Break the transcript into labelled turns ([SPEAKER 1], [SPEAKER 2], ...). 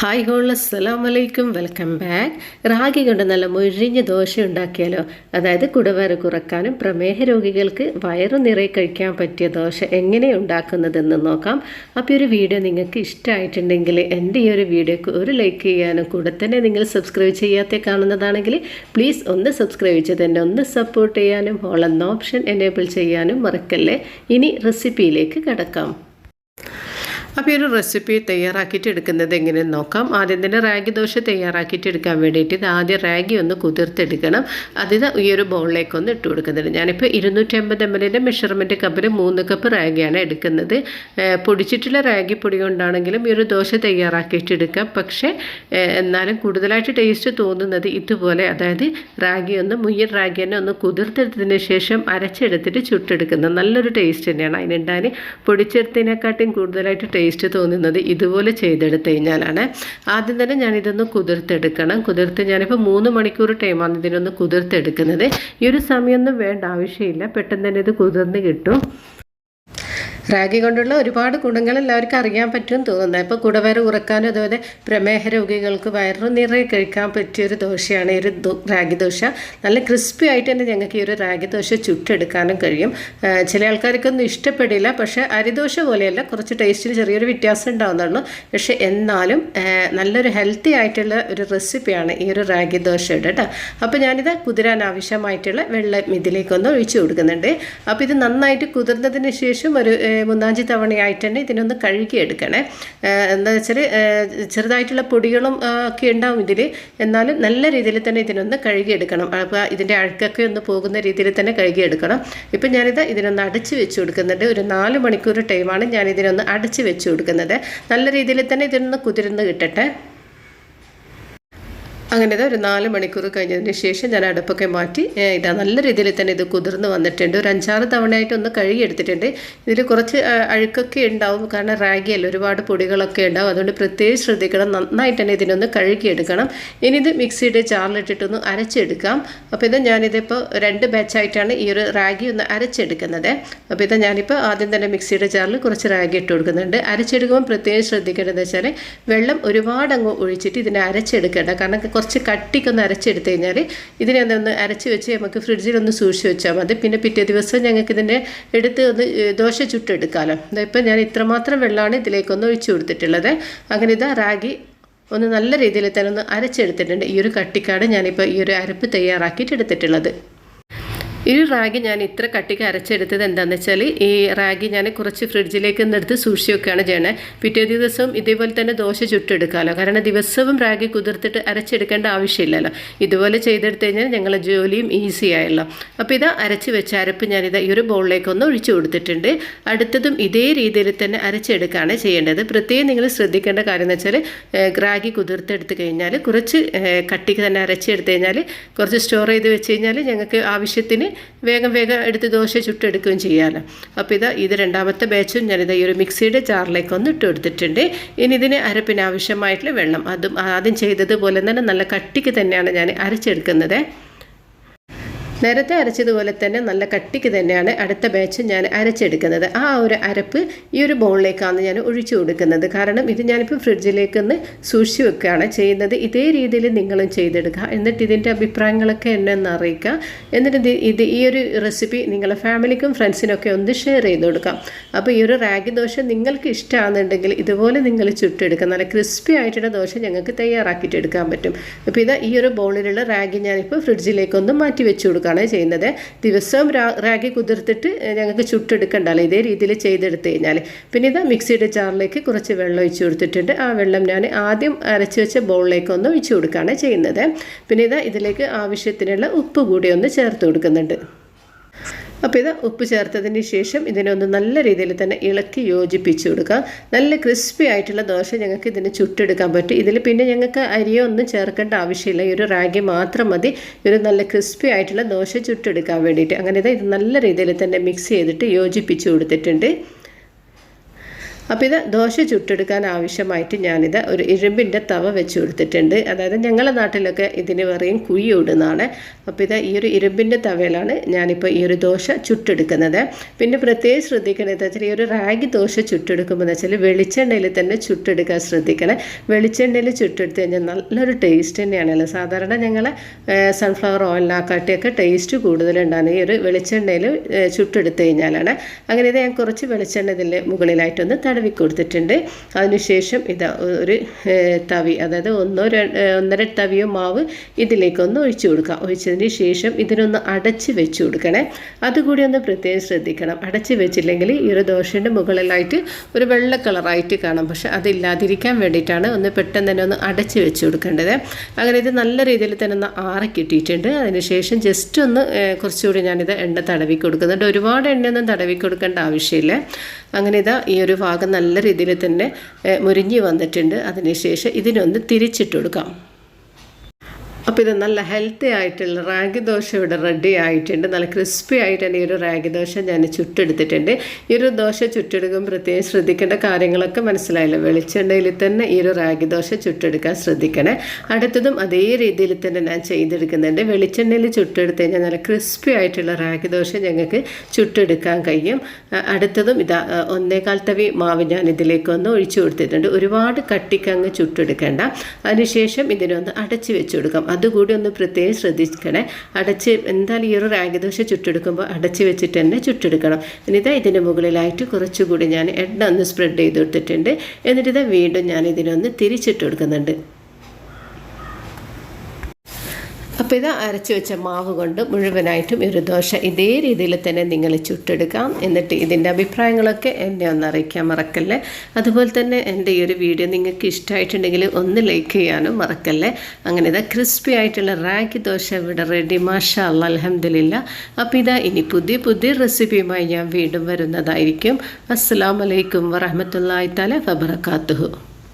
[SPEAKER 1] Hi whole അസ്സലാം വലൈക്കും welcome back ragi കൊണ്ട് നല്ല മുഴിഞ്ഞ ദോശ ഉണ്ടാക്കിയാലോ? അതായത് കുടവര കുറക്കാനും പ്രമേഹ രോഗികൾക്ക് വയറു നിറയെ കഴിക്കാൻ പറ്റിയ ദോശ എങ്ങനെ ഉണ്ടാക്കുന്നതെന്ന് നോക്കാം. അപ്പോൾ ഈ ഒരു വീഡിയോ നിങ്ങൾക്ക് ഇഷ്ടമായിട്ടുണ്ടെങ്കിൽ എന്റെ ഈ ഒരു വീഡിയോക്ക് ഒരു ലൈക്ക് ചെയ്യാനും കൂടെ തന്നെ നിങ്ങൾ സബ്സ്ക്രൈബ് ചെയ്യാത്ത കാണുന്നതാണെങ്കിൽ പ്ലീസ് ഒന്ന് സബ്സ്ക്രൈബ് ചെയ്ത് എന്നെ ഒന്ന് സപ്പോർട്ട് ചെയ്യാനും ഹോൾ എന്ന ഓപ്ഷൻ എനേബിൾ ചെയ്യാനും മറക്കല്ലേ? ഇനി റെസിപ്പിയിലേക്ക് കിടക്കാം. അപ്പോൾ ഈ ഒരു റെസിപ്പി തയ്യാറാക്കിയിട്ട് എടുക്കുന്നത് എങ്ങനെയെന്ന് നോക്കാം. ആദ്യം തന്നെ റാഗി ദോശ തയ്യാറാക്കിയിട്ട് എടുക്കാൻ വേണ്ടിയിട്ട് ഇത് ആദ്യം റാഗി ഒന്ന് കുതിർത്തെടുക്കണം. അതിന് ഈ ഒരു ബൗളിലേക്ക് ഒന്ന് ഇട്ട് കൊടുക്കുന്നുണ്ട്. ഞാനിപ്പോൾ ഇരുന്നൂറ്റി അമ്പത് എം എല്ലിന്റെ മെഷർമെന്റ് കപ്പിൽ മൂന്ന് കപ്പ് റാഗിയാണ് എടുക്കുന്നത്. പൊടിച്ചിട്ടുള്ള റാഗി പൊടി കൊണ്ടാണെങ്കിലും ഈ ഒരു ദോശ തയ്യാറാക്കിയിട്ട് എടുക്കാം. പക്ഷേ എന്നാലും കൂടുതലായിട്ട് ടേസ്റ്റ് തോന്നുന്നത് ഇതുപോലെ അതായത് റാഗി ഒന്ന് മുയ്യൻ റാഗി തന്നെ ഒന്ന് കുതിർത്തെടുത്തതിന് ശേഷം അരച്ചെടുത്തിട്ട് ചുട്ടെടുക്കുന്നത്. നല്ലൊരു ടേസ്റ്റ് തന്നെയാണ്. അതിനുണ്ടാകാൻ പൊടിച്ചെടുത്തതിനെക്കാട്ടും കൂടുതലായിട്ട് ടേസ്റ്റ് തോന്നുന്നത് ഇതുപോലെ ചെയ്തെടുത്ത് കഴിഞ്ഞാലാണ്. ആദ്യം തന്നെ ഞാനിതൊന്ന് കുതിർത്തെടുക്കണം. കുതിർത്ത് ഞാനിപ്പോൾ മൂന്ന് മണിക്കൂർ ടൈമാണ് ഇതിനൊന്ന് കുതിർത്തെടുക്കുന്നത്. ഈ ഒരു സമയമൊന്നും വേണ്ട ആവശ്യമില്ല. പെട്ടെന്ന് തന്നെ ഇത് കുതിർന്ന് കിട്ടും. റാഗി കൊണ്ടുള്ള ഒരുപാട് ഗുണങ്ങൾ എല്ലാവർക്കും അറിയാൻ പറ്റും തോന്നുന്നത് അപ്പോൾ കുടവയറ് ഉറക്കാനും അതുപോലെ പ്രമേഹ രോഗികൾക്ക് വയറു നിറയെ കഴിക്കാൻ പറ്റിയൊരു ദോശയാണ് ഈ ഒരു റാഗി ദോശ. നല്ല ക്രിസ്പി ആയിട്ട് തന്നെ ഞങ്ങൾക്ക് ഈ ഒരു റാഗി ദോശ ചുട്ടെടുക്കാനും കഴിയും. ചില ആൾക്കാർക്കൊന്നും ഇഷ്ടപ്പെടില്ല പക്ഷേ അരിദോശ പോലെയല്ല കുറച്ച് ടേസ്റ്റിന് ചെറിയൊരു വ്യത്യാസം ഉണ്ടാവുന്നുള്ളൂ. പക്ഷേ എന്നാലും നല്ലൊരു ഹെൽത്തി ആയിട്ടുള്ള ഒരു റെസിപ്പിയാണ് ഈ ഒരു റാഗി ദോശയുടെ കേട്ടോ അപ്പോൾ ഞാനിത് കുതിരാൻ ആവശ്യമായിട്ടുള്ള വെള്ളം ഇതിലേക്കൊന്ന് ഒഴിച്ചു കൊടുക്കുന്നുണ്ട്. അപ്പോൾ ഇത് നന്നായിട്ട് കുതിർന്നതിന് ശേഷം ഒരു മൂന്നാഞ്ച് തവണയായിട്ട് തന്നെ ഇതിനൊന്ന് കഴുകി എടുക്കണേ എന്താ വെച്ചാൽ ചെറുതായിട്ടുള്ള പൊടികളും ഒക്കെ ഉണ്ടാവും ഇതിൽ എന്നാലും നല്ല രീതിയിൽ തന്നെ ഇതിനൊന്ന് കഴുകി എടുക്കണം അപ്പോൾ ഇതിന്റെ അഴുക്കൊക്കെ ഒന്ന് പോകുന്ന രീതിയിൽ തന്നെ കഴുകി എടുക്കണം ഇപ്പം ഞാനിത് ഇതിനൊന്ന് അടച്ച് വെച്ച് കൊടുക്കുന്നുണ്ട്. ഒരു നാല് മണിക്കൂർ ടൈമാണ് ഞാൻ ഇതിനൊന്ന് അടച്ച് വെച്ച് കൊടുക്കുന്നത്. നല്ല രീതിയിൽ തന്നെ ഇതിനൊന്ന് കുതിർന്ന് കിട്ടട്ടെ. അങ്ങനെ ഒരു നാല് മണിക്കൂർ കഴിഞ്ഞതിന് ശേഷം ഞാൻ അടുപ്പൊക്കെ മാറ്റി ഇതാ നല്ല രീതിയിൽ തന്നെ ഇത് കുതിർന്ന് വന്നിട്ടുണ്ട്. ഒരു അഞ്ചാറ് തവണയായിട്ട് ഒന്ന് കഴുകി എടുത്തിട്ടുണ്ട്. ഇതിൽ കുറച്ച് അഴുക്കൊക്കെ ഉണ്ടാവും. കാരണം റാഗിയല്ല ഒരുപാട് പൊടികളൊക്കെ ഉണ്ടാവും. അതുകൊണ്ട് പ്രത്യേകം ശ്രദ്ധിക്കണം. നന്നായിട്ട് തന്നെ ഇതിനൊന്ന് കഴുകി എടുക്കണം. ഇനി ഇത് മിക്സിയുടെ ജാറിലിട്ടിട്ടൊന്ന് അരച്ചെടുക്കാം. അപ്പോൾ ഇത് ഞാനിതിപ്പോൾ രണ്ട് ബാച്ചായിട്ടാണ് ഈ ഒരു റാഗി ഒന്ന് അരച്ചെടുക്കുന്നത്. അപ്പോൾ ഇത് ഞാനിപ്പോൾ ആദ്യം തന്നെ മിക്സിയുടെ ജാറിൽ കുറച്ച് റാഗി ഇട്ട് കൊടുക്കുന്നുണ്ട്. അരച്ചെടുക്കുമ്പോൾ പ്രത്യേകം ശ്രദ്ധിക്കേണ്ടതെന്ന് വെച്ചാൽ വെള്ളം ഒരുപാട് അങ്ങ് ഒഴിച്ചിട്ട് ഇതിനെ അരച്ചെടുക്കേണ്ട. കാരണം കട്ടിക്കൊന്ന് അരച്ചെടുത്ത് കഴിഞ്ഞാൽ ഇതിനെ ഒന്ന് അരച്ച് വെച്ച് നമുക്ക് ഫ്രിഡ്ജിൽ ഒന്ന് സൂക്ഷിച്ച് വെച്ചാൽ മതി. പിന്നെ പിറ്റേ ദിവസം ഞങ്ങൾക്ക് ഇതിന്റെ എടുത്ത് ഒന്ന് ദോശ ചുട്ടെടുക്കാമല്ലോ ഇപ്പം ഞാൻ ഇത്രമാത്രം വെള്ളമാണ് ഇതിലേക്കൊന്ന് ഒഴിച്ചു കൊടുത്തിട്ടുള്ളത്. അങ്ങനെ ഇതാ റാഗി ഒന്ന് നല്ല രീതിയിൽ തന്നെ ഒന്ന് അരച്ചെടുത്തിട്ടുണ്ട്. ഈ ഒരു കട്ടിക്കാട് ഞാനിപ്പോൾ ഈ ഒരു അരപ്പ് തയ്യാറാക്കിയിട്ട് എടുത്തിട്ടുള്ളത്. ഈ റാഗി ഞാൻ ഇത്ര കട്ടിക്ക് അരച്ചെടുത്തത് എന്താണെന്ന് വെച്ചാൽ ഈ റാഗി ഞാൻ കുറച്ച് ഫ്രിഡ്ജിലേക്ക് നിന്നെടുത്ത് സൂക്ഷി സൂക്ഷിച്ച് വെക്കുകയാണ് ചെയ്യണേ. പിറ്റേ ദിവസവും ഇതേപോലെ തന്നെ ദോശ ചുട്ടെടുക്കാമല്ലോ കാരണം ദിവസവും റാഗി കുതിർത്തിട്ട് അരച്ചെടുക്കേണ്ട ആവശ്യമില്ലല്ലോ. ഇതുപോലെ ചെയ്തെടുത്ത് കഴിഞ്ഞാൽ ഞങ്ങളെ ജോലിയും ഈസി ആയല്ലോ. അപ്പോൾ ഇത് അരച്ച് വെച്ച അരപ്പ് ഞാനിത് ഈ ഒരു ബൗളിലേക്ക് ഒന്ന് ഒഴിച്ചു കൊടുത്തിട്ടുണ്ട്. അടുത്തതും ഇതേ രീതിയിൽ തന്നെ അരച്ചെടുക്കുകയാണ് ചെയ്യേണ്ടത്. പ്രത്യേകം നിങ്ങൾ ശ്രദ്ധിക്കേണ്ട കാര്യം എന്ന് വെച്ചാൽ റാഗി കുതിർത്തെടുത്ത് കഴിഞ്ഞാൽ കുറച്ച് കട്ടിക്ക് തന്നെ അരച്ചെടുത്ത് കഴിഞ്ഞാൽ കുറച്ച് സ്റ്റോർ ചെയ്ത് വെച്ച് കഴിഞ്ഞാൽ ഞങ്ങൾക്ക് ആവശ്യത്തിന് വേഗം വേഗം എടുത്ത് ദോശ ചുട്ടെടുക്കുകയും ചെയ്യാമല്ലോ അപ്പോൾ ഇത് ഇത് രണ്ടാമത്തെ ബാച്ചും ഞാനിത് ഈ ഒരു മിക്സിയുടെ ജാറിലേക്ക് ഒന്ന് ഇട്ട് കൊടുത്തിട്ടുണ്ട്. ഇനി ഇതിന് അരപ്പിന് ആവശ്യമായിട്ടുള്ള വെള്ളം. അതും ആദ്യം ചെയ്തതുപോലെ തന്നെ നല്ല കട്ടിക്ക് തന്നെയാണ് ഞാൻ അരച്ചെടുക്കുന്നത്. നേരത്തെ അരച്ചതുപോലെ തന്നെ നല്ല കട്ടിക്ക് തന്നെയാണ് അടുത്ത ബാച്ച് ഞാൻ അരച്ചെടുക്കുന്നത്. ആ ഒരു അരപ്പ് ഈ ഒരു ബൗളിലേക്കാണ് ഞാൻ ഒഴിച്ചു കൊടുക്കുന്നത്. കാരണം ഇത് ഞാനിപ്പോൾ ഫ്രിഡ്ജിലേക്ക് ഒന്ന് സൂക്ഷിച്ച് വെക്കുകയാണ് ചെയ്യുന്നത്. ഇതേ രീതിയിൽ നിങ്ങളും ചെയ്തെടുക്കുക. എന്നിട്ട് ഇതിന്റെ അഭിപ്രായങ്ങളൊക്കെ എന്നെ ഒന്ന് അറിയിക്കുക. എന്നിട്ട് ഇത് ഈ ഒരു റെസിപ്പി നിങ്ങളുടെ ഫാമിലിക്കും ഫ്രണ്ട്സിനൊക്കെ ഒന്ന് ഷെയർ ചെയ്ത് കൊടുക്കാം അപ്പോൾ ഈ ഒരു റാഗി ദോശ നിങ്ങൾക്ക് ഇഷ്ടമാണെന്നുണ്ടെങ്കിൽ ഇതുപോലെ നിങ്ങൾ ചുട്ടെടുക്കുക. നല്ല ക്രിസ്പി ആയിട്ടുള്ള ദോശ ഞങ്ങൾക്ക് തയ്യാറാക്കിയിട്ട് എടുക്കാൻ പറ്റും. അപ്പോൾ ഇതാ ഈ ഒരു ബൗളിലുള്ള റാഗി ഞാനിപ്പോൾ ഫ്രിഡ്ജിലേക്കൊന്ന് മാറ്റി വെച്ച് കൊടുക്കുകയാണ് ചെയ്യുന്നത്. ദിവസവും റാഗി കുതിർത്തിട്ട് ഞങ്ങൾക്ക് ചുട്ടെടുക്കണ്ടല്ലോ. ഇതേ രീതിയിൽ ചെയ്തെടുത്ത് കഴിഞ്ഞാൽ പിന്നെ ഇതാ മിക്സിയുടെ ജാറിലേക്ക് കുറച്ച് വെള്ളം ഒഴിച്ചു കൊടുത്തിട്ടുണ്ട്. ആ വെള്ളം ഞാൻ ആദ്യം അരച്ച് വെച്ച ബൗളിലേക്ക് ഒന്ന് ഒഴിച്ചു കൊടുക്കുകയാണ് ചെയ്യുന്നത്. പിന്നെ ഇതാ ഇതിലേക്ക് ആവശ്യത്തിനുള്ള ഉപ്പ് കൂടി ഒന്ന് ചേർത്ത് കൊടുക്കുന്നുണ്ട്. അപ്പോൾ ഇത് ഉപ്പ് ചേർത്തതിന് ശേഷം ഇതിനെ ഒന്ന് നല്ല രീതിയിൽ തന്നെ ഇളക്കി യോജിപ്പിച്ച് കൊടുക്കാം നല്ല ക്രിസ്പി ആയിട്ടുള്ള ദോശ ഞങ്ങൾക്ക് ഇതിന് ചുട്ടെടുക്കാൻ പറ്റും. ഇതിൽ പിന്നെ ഞങ്ങൾക്ക് അരിയോ ഒന്നും ചേർക്കേണ്ട ആവശ്യമില്ല. ഈ ഒരു റാഗി മാത്രം മതി. ഒരു നല്ല ക്രിസ്പി ആയിട്ടുള്ള ദോശ ചുട്ടെടുക്കാൻ വേണ്ടിയിട്ട്. അങ്ങനെ ഇത് നല്ല രീതിയിൽ തന്നെ മിക്സ് ചെയ്തിട്ട് യോജിപ്പിച്ച് കൊടുത്തിട്ടുണ്ട്. അപ്പോൾ ഇത് ദോശ ചുട്ടെടുക്കാൻ ആവശ്യമായിട്ട് ഞാനിത് ഒരു ഇരുമ്പിന്റെ തവ വെച്ച് കൊടുത്തിട്ടുണ്ട്. അതായത് ഞങ്ങളുടെ നാട്ടിലൊക്കെ ഇതിന് പറയും കുഴി ഇടുന്നതാണ്. അപ്പോൾ ഇത് ഈ ഒരു ഇരുമ്പിന്റെ തവയിലാണ് ഞാനിപ്പോൾ ഈ ഒരു ദോശ ചുട്ടെടുക്കുന്നത്. പിന്നെ പ്രത്യേകം ശ്രദ്ധിക്കണം എന്താ വെച്ചാൽ ഈ ഒരു റാഗി ദോശ ചുട്ടെടുക്കുമ്പോൾ എന്ന് വെച്ചാൽ വെളിച്ചെണ്ണയിൽ തന്നെ ചുട്ടെടുക്കാൻ ശ്രദ്ധിക്കണം. വെളിച്ചെണ്ണയിൽ ചുട്ടെടുത്ത് കഴിഞ്ഞാൽ നല്ലൊരു ടേസ്റ്റ് തന്നെയാണല്ലോ. സാധാരണ ഞങ്ങൾ സൺഫ്ലവർ ഓയിലിനാക്കാട്ടിയൊക്കെ ടേസ്റ്റ് കൂടുതലുണ്ടാണ് ഈ ഒരു വെളിച്ചെണ്ണയിൽ ചുട്ടെടുത്ത് കഴിഞ്ഞാലാണ്. അങ്ങനെ ഇത് ഞാൻ കുറച്ച് വെളിച്ചെണ്ണ ഇതിന്റെ മുകളിലായിട്ടൊന്ന് തടവി കൊടുത്തിട്ടുണ്ട് അതിനുശേഷം ഇതാ ഒരു തവി അതായത് ഒന്നോ ഒന്നര തവിയോ മാവ് ഇതിലേക്കൊന്ന് ഒഴിച്ചു കൊടുക്കാം ഒഴിച്ചതിന് ശേഷം ഇതിനൊന്ന് അടച്ച് വെച്ച് കൊടുക്കണേ. അതുകൂടി ഒന്ന് പ്രത്യേകം ശ്രദ്ധിക്കണം. അടച്ച് വെച്ചില്ലെങ്കിൽ ഈ ഒരു ദോശന്റെ മുകളിലായിട്ട് ഒരു വെള്ള കളറായിട്ട് കാണാം. പക്ഷെ അതില്ലാതിരിക്കാൻ വേണ്ടിയിട്ടാണ് ഒന്ന് പെട്ടെന്ന് തന്നെ ഒന്ന് അടച്ച് വെച്ച് കൊടുക്കേണ്ടത്. അങ്ങനെ ഇത് നല്ല രീതിയിൽ തന്നെ ഒന്ന് ആറി കിട്ടിയിട്ടുണ്ട്. അതിനുശേഷം ജസ്റ്റ് ഒന്ന് കുറച്ചുകൂടി ഞാനിത് എണ്ണ തടവി കൊടുക്കുന്നുണ്ട്. ഒരുപാട് എണ്ണയൊന്നും തടവി കൊടുക്കേണ്ട ആവശ്യമില്ല. അങ്ങനെ ഇതാ ഈ ഒരു ഭാഗം നല്ല രീതിയിൽ തന്നെ മുരിഞ്ഞ് വന്നിട്ടുണ്ട്. അതിനുശേഷം ഇതിനൊന്ന് തിരിച്ചിട്ട് കൊടുക്കാം. അപ്പോൾ ഇത് നല്ല ഹെൽത്തി ആയിട്ടുള്ള റാഗി ദോശ ഇവിടെ റെഡി ആയിട്ടുണ്ട്. നല്ല ക്രിസ്പി ആയിട്ട് തന്നെ ഈ ഒരു റാഗി ദോശ ഞാൻ ചുട്ടെടുത്തിട്ടുണ്ട്. ഈ ഒരു ദോശ ചുട്ടെടുക്കുമ്പോൾ പ്രത്യേകം ശ്രദ്ധിക്കേണ്ട കാര്യങ്ങളൊക്കെ മനസ്സിലായില്ല. വെളിച്ചെണ്ണയിൽ തന്നെ ഈ ഒരു റാഗി ദോശ ചുട്ടെടുക്കാൻ ശ്രദ്ധിക്കണേ. അടുത്തതും അതേ രീതിയിൽ തന്നെ ഞാൻ ചെയ്തെടുക്കുന്നുണ്ട്. വെളിച്ചെണ്ണയിൽ ചുട്ടെടുത്ത് കഴിഞ്ഞാൽ നല്ല ക്രിസ്പി ആയിട്ടുള്ള റാഗി ദോശ ഞങ്ങൾക്ക് ചുട്ടെടുക്കാൻ കഴിയും. അടുത്തതും ഇതാ ഒന്നേകാൽ തവി മാവ് ഞാൻ ഇതിലേക്ക് ഒന്ന് ഒഴിച്ചു കൊടുത്തിട്ടുണ്ട്. ഒരുപാട് കട്ടിക്കങ്ങ് ചുട്ടെടുക്കേണ്ട. അതിനുശേഷം ഇതിനൊന്ന് അടച്ചു വെച്ചു കൊടുക്കാം. അതുകൂടി ഒന്ന് പ്രത്യേകം ശ്രദ്ധിക്കണേ. അടച്ച് എന്തായാലും ഈ ഒരു റാഗിദോശ ചുട്ടെടുക്കുമ്പോൾ അടച്ച് വെച്ചിട്ട് തന്നെ ചുട്ടെടുക്കണം. ഇനിതാ ഇതിന്റെ മുകളിലായിട്ട് കുറച്ചുകൂടി ഞാൻ എണ്ണ ഒന്ന് സ്പ്രെഡ് ചെയ്ത് കൊടുത്തിട്ടുണ്ട്. എന്നിട്ട് ഇത് വീണ്ടും ഞാൻ ഇതിനൊന്ന് തിരിച്ചിട്ട് കൊടുക്കുന്നുണ്ട്. അപ്പോൾ ഇത് അരച്ചു വെച്ച മാവ് കൊണ്ട് മുഴുവനായിട്ടും ഒരു ദോശ ഇതേ രീതിയിൽ തന്നെ നിങ്ങൾ ചുട്ടെടുക്കാം എന്നിട്ട് ഇതിന്റെ അഭിപ്രായങ്ങളൊക്കെ എന്നെ ഒന്ന് അറിയിക്കാൻ മറക്കല്ലേ? അതുപോലെ തന്നെ എന്റെ ഈ ഒരു വീഡിയോ നിങ്ങൾക്ക് ഇഷ്ടമായിട്ടുണ്ടെങ്കിൽ ഒന്ന് ലൈക്ക് ചെയ്യാനും മറക്കല്ലേ? അങ്ങനെ ഇതാ ക്രിസ്പി ആയിട്ടുള്ള റാഗി ദോശ ഇവിടെ റെഡി മാഷാ അല്ല അലഹമില്ല അപ്പോൾ ഇതാ ഇനി പുതിയ പുതിയ റെസിപ്പിയുമായി ഞാൻ വീണ്ടും വരുന്നതായിരിക്കും. അസ്സാം വലൈക്കും വറഹമത്തല്ലാ തല